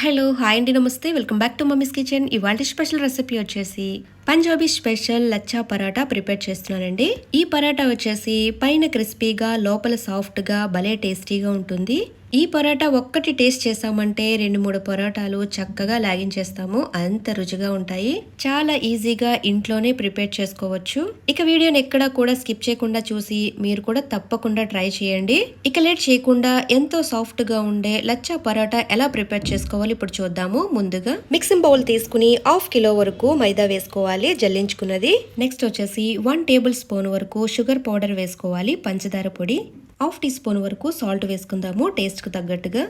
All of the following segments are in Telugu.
హలో హాయ్ అండి నమస్తే. Welcome back to mummy's kitchen. ఇవాళ స్పెషల్ రెసిపీ వచ్చేసి పంజాబీ స్పెషల్ లచ్చా పరాటా ప్రిపేర్ చేస్తున్నానండి. ఈ పరాటా వచ్చేసి పైన క్రిస్పీగా లోపల సాఫ్ట్గా భలే టేస్టీగా ఉంటుంది. ఈ పరాటా ఒక్కటి టేస్ట్ చేసామంటే రెండు మూడు పరోటాలు చక్కగా లాగించేస్తాము. అంత రుచిగా ఉంటాయి. చాలా ఈజీగా ఇంట్లోనే ప్రిపేర్ చేసుకోవచ్చు. ఇక వీడియోని ఎక్కడా కూడా స్కిప్ చేయకుండా చూసి మీరు కూడా తప్పకుండా ట్రై చేయండి. ఇక లేట్ చేయకుండా ఎంతో సాఫ్ట్గా ఉండే లచ్చా పరాటా ఎలా ప్రిపేర్ చేసుకోవాలి ఇప్పుడు చూద్దాము ముందుగా. మిక్సింగ్ బౌల్ తీసుకుని హాఫ్ కిలో వరకు మైదా వేసుకోవాలి. జల్లించుకున్నది. నెక్స్ట్ వచ్చేసి వన్ టేబుల్ స్పూన్ వరకు షుగర్ పౌడర్ వేసుకోవాలి పంచదార పొడి. హాఫ్ టీ స్పూన్ వరకు సాల్ట్ వేసుకుందాము టేస్ట్కి తగ్గట్టుగా.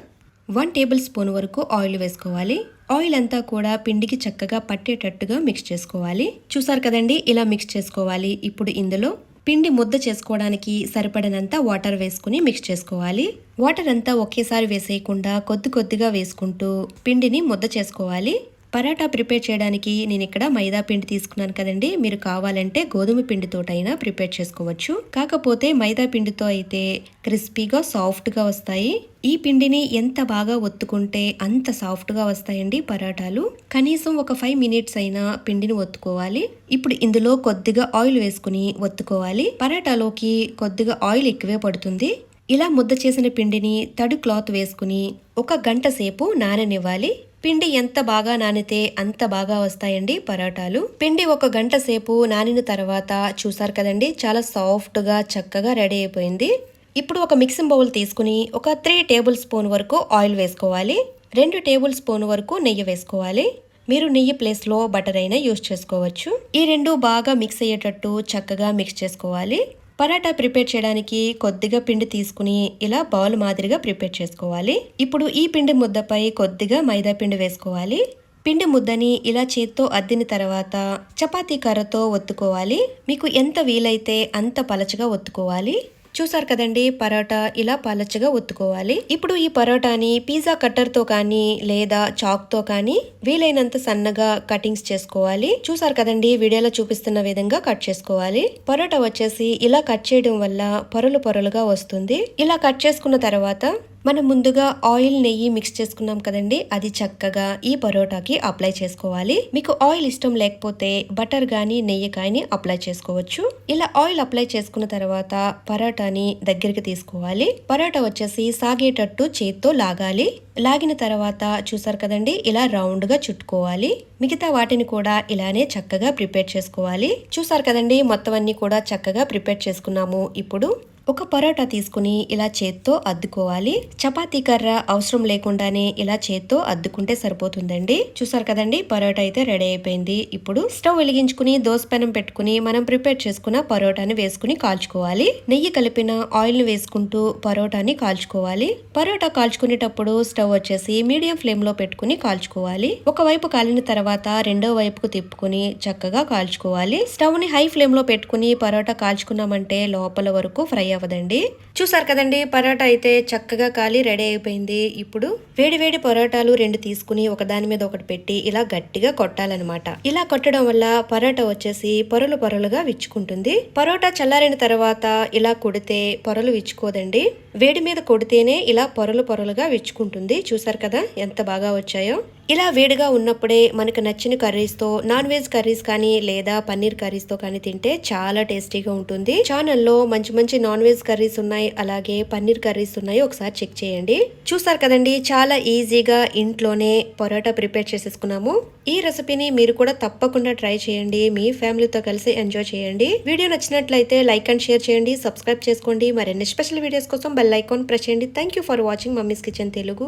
వన్ టేబుల్ స్పూన్ వరకు ఆయిల్ వేసుకోవాలి. ఆయిల్ అంతా కూడా పిండికి చక్కగా పట్టేటట్టుగా మిక్స్ చేసుకోవాలి. చూసారు కదండి ఇలా మిక్స్ చేసుకోవాలి. ఇప్పుడు ఇందులో పిండి ముద్ద చేసుకోవడానికి సరిపడినంత వాటర్ వేసుకుని మిక్స్ చేసుకోవాలి. వాటర్ అంతా ఒకేసారి వేసేయకుండా కొద్ది కొద్దిగా వేసుకుంటూ పిండిని ముద్ద చేసుకోవాలి. పరాటా ప్రిపేర్ చేయడానికి నేను ఇక్కడ మైదా పిండి తీసుకున్నాను కదండి. మీరు కావాలంటే గోధుమ పిండితోటైనా ప్రిపేర్ చేసుకోవచ్చు. కాకపోతే మైదా పిండితో అయితే క్రిస్పీగా సాఫ్ట్గా వస్తాయి. ఈ పిండిని ఎంత బాగా ఒత్తుకుంటే అంత సాఫ్ట్గా వస్తాయండి పరాటాలు. కనీసం ఒక ఫైవ్ మినిట్స్ అయినా పిండిని ఒత్తుకోవాలి. ఇప్పుడు ఇందులో కొద్దిగా ఆయిల్ వేసుకుని ఒత్తుకోవాలి. పరాటాలోకి కొద్దిగా ఆయిల్ ఎక్కువే పడుతుంది. ఇలా ముద్ద చేసిన పిండిని తడి క్లాత్ వేసుకుని ఒక గంట సేపు నాననివ్వాలి. పిండి ఎంత బాగా నానితే అంత బాగా వస్తాయండి పరాటాలు. పిండి ఒక గంట సేపు నానిన తర్వాత చూసారు కదండి చాలా సాఫ్ట్గా చక్కగా రెడీ అయిపోయింది. ఇప్పుడు ఒక మిక్సింగ్ బౌల్ తీసుకుని ఒక త్రీ టేబుల్ స్పూన్ వరకు ఆయిల్ వేసుకోవాలి. రెండు టేబుల్ స్పూన్ వరకు నెయ్యి వేసుకోవాలి. మీరు నెయ్యి ప్లేస్లో బటర్ అయినా యూస్ చేసుకోవచ్చు. ఈ రెండు బాగా మిక్స్ అయ్యేటట్టు చక్కగా మిక్స్ చేసుకోవాలి. పరాటా ప్రిపేర్ చేయడానికి కొద్దిగా పిండి తీసుకుని ఇలా బౌల్ మాదిరిగా ప్రిపేర్ చేసుకోవాలి. ఇప్పుడు ఈ పిండి ముద్దపై కొద్దిగా మైదా పిండి వేసుకోవాలి. పిండి ముద్దని ఇలా చేత్తో అద్దిన తర్వాత చపాతీ కర్రతో ఒత్తుకోవాలి. మీకు ఎంత వీలైతే అంత పలచగా ఒత్తుకోవాలి. చూసారు కదండి పరోటా ఇలా పలచగా ఒత్తుకోవాలి. ఇప్పుడు ఈ పరోటాని పిజ్జా కట్టర్తో కానీ లేదా చాక్తో కానీ వీలైనంత సన్నగా కటింగ్స్ చేసుకోవాలి. చూసారు కదండి వీడియోలో చూపిస్తున్న విధంగా కట్ చేసుకోవాలి. పరోటా వచ్చేసి ఇలా కట్ చేయడం వల్ల పొరలు పొరలుగా వస్తుంది. ఇలా కట్ చేసుకున్న తర్వాత మనం ముందుగా ఆయిల్ నెయ్యి మిక్స్ చేసుకున్నాం కదండి. అది చక్కగా ఈ పరోటాకి అప్లై చేసుకోవాలి. మీకు ఆయిల్ ఇష్టం లేకపోతే బటర్ కానీ నెయ్యి కానీ అప్లై చేసుకోవచ్చు. ఇలా ఆయిల్ అప్లై చేసుకున్న తర్వాత పరోటాని దగ్గరికి తీసుకోవాలి. పరోటా వచ్చేసి సాగేటట్టు చేత్తో లాగాలి. లాగిన తర్వాత చూసారు కదండి ఇలా రౌండ్గా చుట్టుకోవాలి. మిగతా వాటిని కూడా ఇలానే చక్కగా ప్రిపేర్ చేసుకోవాలి. చూసారు కదండి మొత్తం అన్ని కూడా చక్కగా ప్రిపేర్ చేసుకున్నాము. ఇప్పుడు ఒక పరోటా తీసుకుని ఇలా చేత్తో అద్దుకోవాలి. చపాతీ కర్ర అవసరం లేకుండానే ఇలా చేత్తో అద్దుకుంటే సరిపోతుందండి. చూసారు కదండి పరోటా అయితే రెడీ అయిపోయింది. ఇప్పుడు స్టవ్ వెలిగించుకుని దోసపెనం పెట్టుకుని మనం ప్రిపేర్ చేసుకున్న పరోటాని వేసుకుని కాల్చుకోవాలి. నెయ్యి కలిపిన ఆయిల్ వేసుకుంటూ పరోటాని కాల్చుకోవాలి. పరోటా కాల్చుకునేటప్పుడు స్టవ్ వచ్చేసి మీడియం ఫ్లేమ్లో పెట్టుకుని కాల్చుకోవాలి. ఒక వైపు కాలిన తర్వాత రెండో వైపుకు తిప్పుకుని చక్కగా కాల్చుకోవాలి. స్టవ్ని హై ఫ్లేమ్లో పెట్టుకుని పరోటా కాల్చుకున్నామంటే లోపల వరకు ఫ్రై అవ్వదండి. చూసారు కదండి పరోటా అయితే చక్కగా కాలి రెడీ అయిపోయింది. ఇప్పుడు వేడి వేడి పరోటాలు రెండు తీసుకుని ఒకదాని మీద ఒకటి పెట్టి ఇలా గట్టిగా కొట్టాలన్నమాట. ఇలా కొట్టడం వల్ల పరోటా వచ్చేసి పొరలు పొరలుగా విచ్చుకుంటుంది. పరోటా చల్లారిన తర్వాత ఇలా కొడితే పొరలు విచ్చుకోదండి. వేడి మీద కొడితేనే ఇలా పొరలు పొరలుగా విచ్చుకుంటుంది. చూసారు కదా ఎంత బాగా వచ్చాయో. ఇలా వేడిగా ఉన్నప్పుడే మనకు నచ్చిన కర్రీస్తో నాన్ వెజ్ కర్రీస్ కానీ లేదా పన్నీర్ కర్రీస్తో కానీ తింటే చాలా టేస్టీగా ఉంటుంది. ఛానల్లో మంచి మంచి నాన్ వెజ్ కర్రీస్ ఉన్నాయి అలాగే పన్నీర్ కర్రీస్ ఉన్నాయి. ఒకసారి చెక్ చేయండి. చూసారు కదండి చాలా ఈజీగా ఇంట్లోనే పొరోటా ప్రిపేర్ చేసేసుకున్నాము. ఈ రెసిపీని మీరు కూడా తప్పకుండా ట్రై చేయండి. మీ ఫ్యామిలీతో కలిసి ఎంజాయ్ చేయండి. వీడియో నచ్చినట్లయితే లైక్ అండ్ షేర్ చేయండి. సబ్స్క్రైబ్ చేసుకోండి. మరిన్ని స్పెషల్ వీడియోస్ కోసం బెల్ ఐకాన్ ప్రెస్ చేయండి. Thank you for watching mummy's kitchen Telugu